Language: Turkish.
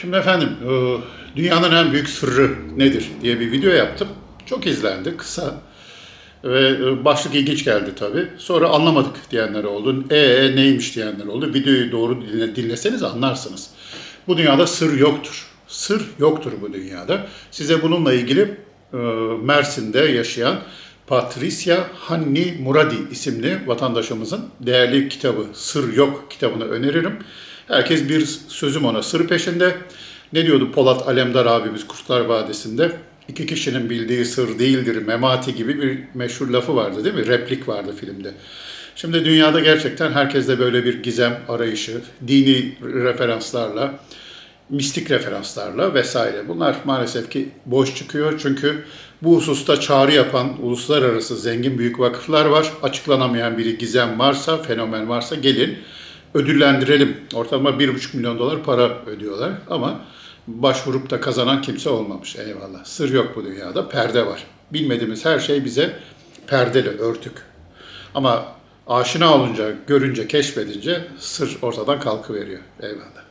Şimdi efendim, e, dünyanın en büyük sırrı nedir diye bir video yaptım. Çok izlendi, kısa. Ve e, başlık ilginç geldi tabii. Sonra anlamadık diyenler oldu. E, neymiş diyenler oldu. Videoyu doğru dinle, dinleseniz anlarsınız. Bu dünyada sır yoktur. Sır yoktur bu dünyada. Size bununla ilgili e, Mersin'de yaşayan Patricia Hanni Muradi isimli vatandaşımızın değerli kitabı Sır Yok kitabını öneririm. Herkes bir sözüm ona sır peşinde. Ne diyordu Polat Alemdar abimiz Kurtlar Vadisi'nde? İki kişinin bildiği sır değildir memati gibi bir meşhur lafı vardı değil mi? Replik vardı filmde. Şimdi dünyada gerçekten herkeste böyle bir gizem arayışı, dini referanslarla, mistik referanslarla vesaire. Bunlar maalesef ki boş çıkıyor çünkü bu hususta çağrı yapan uluslararası zengin büyük vakıflar var. Açıklanamayan bir gizem varsa, fenomen varsa gelin ödüllendirelim. Ortalama 1,5 milyon dolar para ödüyorlar ama başvurup da kazanan kimse olmamış. Eyvallah. Sır yok bu dünyada, perde var. Bilmediğimiz her şey bize perdeli, örtük. Ama aşina olunca, görünce, keşfedince sır ortadan kalkıveriyor. Eyvallah.